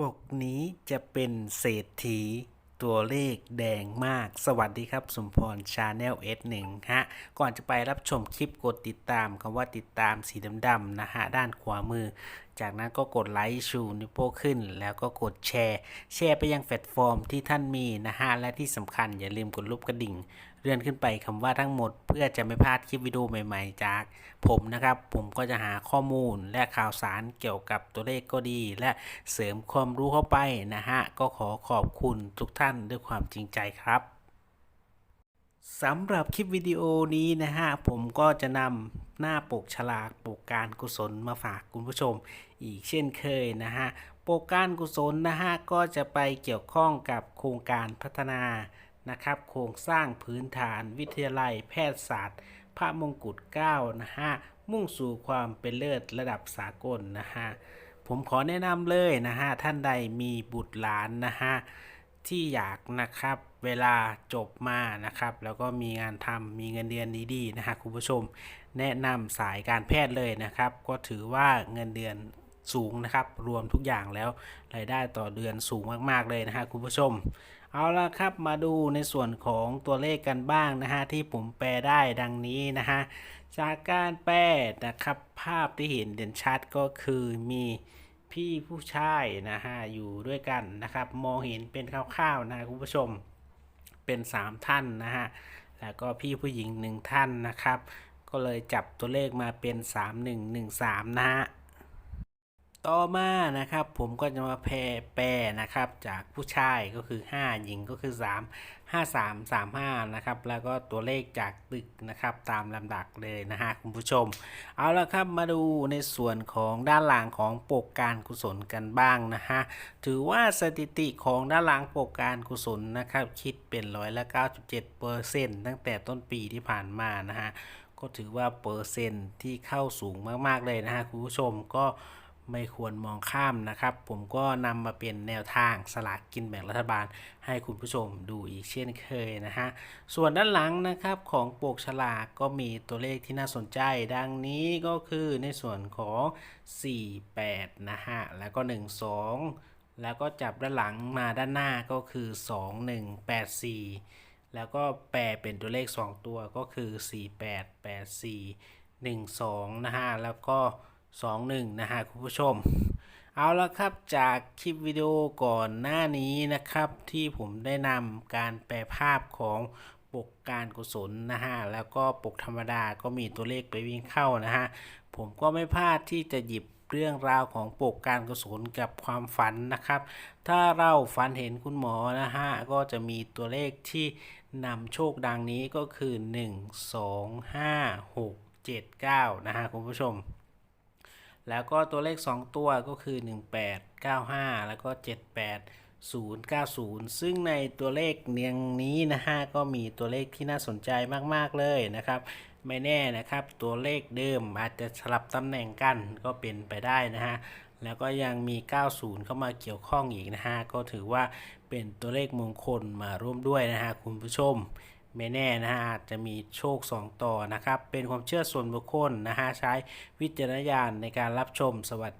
ปกนี้จะเป็นเศรษฐีตัวเลขแดงมาก สวัสดีครับสมพรชาแนลเอสหนึ่งฮะ ก่อนจะไปรับชมคลิปกดติดตามคำว่าติดตามสีดำๆนะฮะ ด้านขวามือ จากนั้นก็กดไลค์ชูนิ้วโป้งขึ้น แล้วก็กดแชร์ แชร์ไปยังแพลตฟอร์มที่ท่านมีนะฮะ และที่สำคัญอย่าลืมกดรูปกระดิ่ง เลื่อนขึ้นไปคำว่าทั้งหมด เพื่อจะไม่พลาดคลิปวิดีโอใหม่ๆ จาก ผมนะครับ ผมก็จะหาข้อมูลและข่าวสารเกี่ยวกับตัวเลขก็ดี และเสริมความรู้เข้าไปนะฮะ ก็ขอขอบคุณทุกท่านด้วยความจริงใจครับ สำหรับคลิปวิดีโอนี้นะฮะ ผมก็จะนำหน้าปกฉลากปกการกุศลมาฝากคุณผู้ชมอีกเช่นเคยนะฮะ ปกการกุศลนะฮะ ก็จะไปเกี่ยวข้องกับโครงการพัฒนานะครับ โครงสร้างพื้นฐานวิทยาลัยแพทยศาสตร์ พระมงกุฎเกล้านะฮะ มุ่งสู่ความเป็นเลิศระดับสากลนะฮะ ผมขอแนะนำเลยนะฮะ ท่านใดมีบุตรหลานนะฮะ ที่อยากนะครับ เวลาจบมานะครับ แล้วก็มีงานทำมีเงินเดือนดีๆนะฮะคุณผู้ชม แนะนำสายการแพทย์เลยนะครับ ก็ถือว่าเงินเดือนสูงนะครับ รวมทุกอย่างแล้วรายได้ต่อเดือนสูงมาก ๆ เลยนะฮะคุณผู้ชม เอาละครับมาดูในส่วนของตัวเลขกันบ้างนะฮะที่ผมแปลได้ดังนี้นะฮะจากการแปลนะครับภาพที่เห็นเด่นชัดก็คือมี พี่ผู้ชายนะฮะอยู่ด้วยกันนะครับ มองเห็นเป็นคร่าวๆนะคุณผู้ชมเป็น 3 ท่านนะฮะแล้วก็พี่ผู้หญิง 1 ท่านนะครับ ก็เลยจับตัวเลขมาเป็น 3113 นะฮะ ต่อมานะครับผมก็จะมาแพรแปรนะครับ จากผู้ชายก็คือ 5 หญิงก็คือ 3 5 3 3 5นะครับแล้วก็ตัวเลขจากตึกนะครับตามลำดับเลยนะฮะคุณผู้ชม เอาละครับมาดูในส่วนของด้านหลังของปกการกุศลกันบ้างนะฮะถือว่าสถิติของด้านหลังปกการกุศลนะครับคิดเป็นร้อยละ97เปอร์เซ็นต์ตั้งแต่ต้นปีที่ผ่านมานะฮะก็ถือว่าเปอร์เซ็นต์ที่เข้าสูงมากๆเลยนะฮะคุณผู้ชมก็ ไม่ควรมองข้ามนะครับ ผมก็นำมาเป็นแนวทางสลากกินแบ่งรัฐบาล ให้คุณผู้ชมดูอีกเช่นเคยนะฮะ ส่วนด้านหลังนะครับของปกฉลากก็มีตัวเลขที่น่าสนใจ ดังนี้ก็คือในส่วนของ 48 นะฮะ แล้วก็ 12 แล้วก็จับด้านหลังมาด้านหน้าก็คือ 2184 แล้วก็แปลเป็นตัวเลข 2 ตัวก็คือ 4884 12 นะฮะ แล้วก็ 21นะฮะคุณผู้ชม เอาละครับจากคลิปวิดีโอก่อนหน้านี้นะครับ ที่ผมได้นำการแปลภาพของปกการกุศลนะฮะแล้วก็ปกธรรมดาก็มีตัวเลขไปวิ่งเข้านะฮะผมก็ไม่พลาดที่จะหยิบเรื่องราวของปกการกุศลกับความฝันนะครับ ถ้าเราฝันเห็นคุณหมอนะฮะก็จะมีตัวเลขที่นำโชคดังนี้ก็คือ 1 2 5 6 7 9 นะฮะคุณผู้ชม แล้วก็ตัวเลข 2 ตัวก็คือ 1895 แล้วก็ 78090 ซึ่งในตัวเลขเนียงนี้นะฮะก็มีตัวเลขที่น่าสนใจมาก ๆ เลยนะครับ ไม่แน่นะครับ ตัวเลขเดิมอาจจะสลับตำแหน่งกันก็เป็นไปได้นะฮะแล้วก็ยังมี 90 เข้ามาเกี่ยวข้องอีกนะฮะ ก็ถือว่าเป็นตัวเลขมงคลมาร่วมด้วยนะฮะคุณผู้ชม ไม่แน่นะฮะอาจจะมีโชค 2 ต่อนะครับ เป็นความเชื่อส่วนบุคคลนะฮะใช้วิจารณญาณในการรับชมสวัสดี